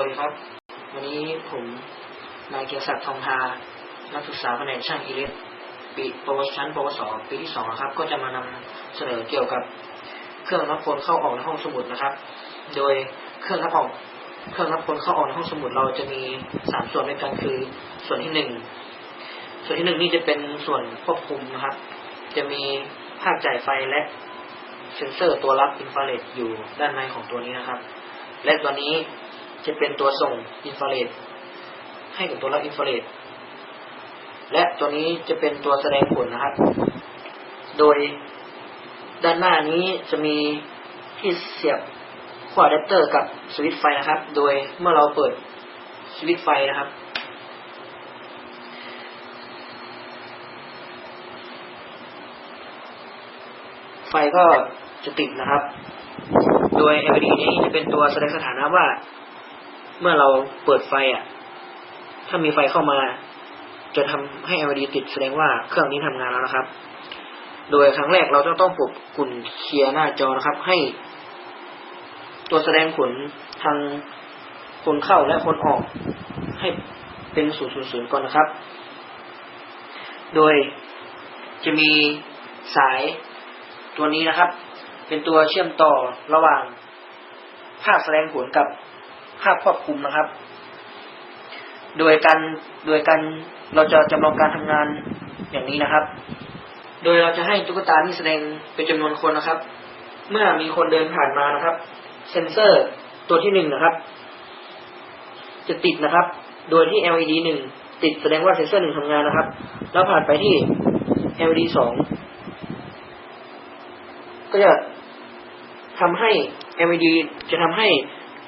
วัสดีครับ วันนี้ผมนายเกียรติศักดิ์ทองทานักศึกษาแผนกช่างอิเล็กปีปวชชั้นปวสปีที่สองครับ ก็จะมานำเสนอเกี่ยวกับเครื่องรับคนเข้าออกในห้องสมุดนะครับ โดยเครื่องรับออกเครื่องรับคนเข้าออกในห้องสมุดเราจะมีสามส่วนด้วยกันคือ ส่วนที่หนึ่งส่วนที่หนึ่งนี่จะเป็นส่วนควบคุมนะครับ จะมีภาคจ่ายไฟและเซ็นเซอร์ตัวรับอินฟราเรดอยู่ด้านในของตัวนี้นะครับ และตัวนี้ จะเป็นตัวส่งอินฟราเรดให้กับตัวรับอินฟราเรดและตัวนี้จะเป็นตัวแสดงผลนะครับ โดยด้านหน้านี้จะมีที่เสียบขั้วอะแดปเตอร์กับสวิตช์ไฟนะครับ โดยเมื่อเราเปิดสวิตช์ไฟนะครับ ไฟก็จะติดนะครับ โดย LED นี้จะเป็นตัวแสดงสถานะว่า เมื่อเราเปิดไฟอะ ถ้ามีไฟเข้ามา จะทำให้ LED ติดแสดงว่าเครื่องนี้ทำงานแล้วนะครับ โดยครั้งแรกเราจะต้องปรับกุ่นเคลียร์หน้าจอนะครับ ให้ ตัวแสดงผลทางคนเข้าและคนออก ให้เป็นศูนย์ศูนย์ศูนย์ก่อนนะครับ โดยจะมีสายตัวนี้นะครับ เป็นตัวเชื่อมต่อระหว่างภาคแสดงผลกับ ภาคควบคุมนะครับ โดยการโดยการเราจะจำลองการทำงานอย่างนี้นะครับ โดยเราจะให้ตุ๊กตาที่แสดงเป็นจำนวนคนนะครับ เมื่อมีคนเดินผ่านมานะครับ เซนเซอร์ตัวที่หนึ่งนะครับ จะติดนะครับ โดยที่ LED หนึ่งติดแสดงว่าเซนเซอร์หนึ่งทำงานนะครับ แล้วผ่านไปที่ LED สองก็จะทำให้ LED จะทำให้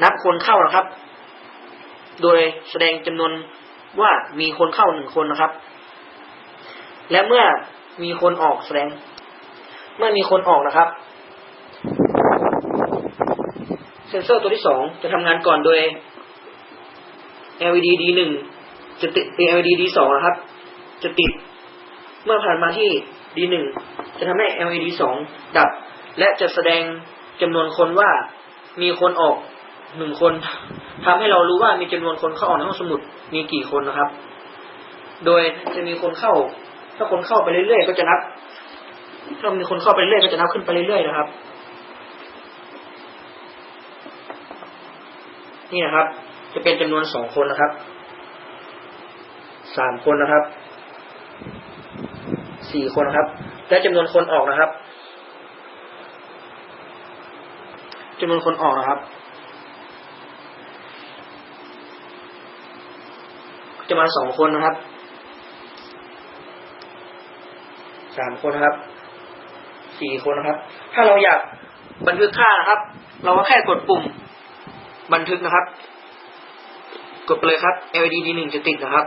นับคนเข้านะครับ โดยแสดงจำนวนว่ามีคนเข้าหนึ่งคนนะครับ และเมื่อมีคนออกแสดง เมื่อมีคนออกนะครับเซนเซอร์ตัวที่สองจะทำงานก่อนโดย LED D1 จะติด LED D2 นะครับ จะติด เมื่อผ่านมาที่ D1 จะทำให้ LED 2ดับ และจะแสดงจำนวนคนว่ามีคนออก หนึ่งคนทำให้เรารู้ว่ามีจำนวนคนเข้าออกในห้องสมุดมีกี่คนนะครับ โดยจะมีคนเข้า ถ้าคนเข้าไปเรื่อยๆก็จะนับ ถ้ามีคนเข้าไปเรื่อยก็จะนับขึ้นไปเรื่อยๆนะครับ นี่นะครับ จะเป็นจำนวนสองคนนะครับสามคนนะครับสี่คนนะครับ และจำนวนคนออกนะครับจำนวนคนออกนะครับ จะมาสองคนนะครับสามคนนะครับสี่คนนะครับ ถ้าเราอยากบันทึกค่านะครับ เราก็แค่กดปุ่ม บันทึกนะครับ กดไปเลยครับ LED D1 จะติดนะครับ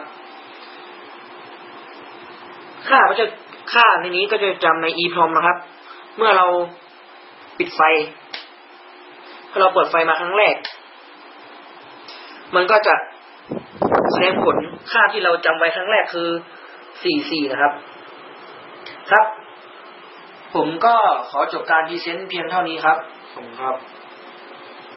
ค่าก็จะค่าในนี้ก็จะจำใน EEPROM นะครับ เมื่อเราปิดไฟพอเราเปิดไฟมาครั้งแรก มันก็จะ แสดงผลค่าที่เราจำไว้ครั้งแรกคือ 44 นะครับ ครับ ผมก็ขอจบการพรีเซนต์เพียงเท่านี้ครับผมครับ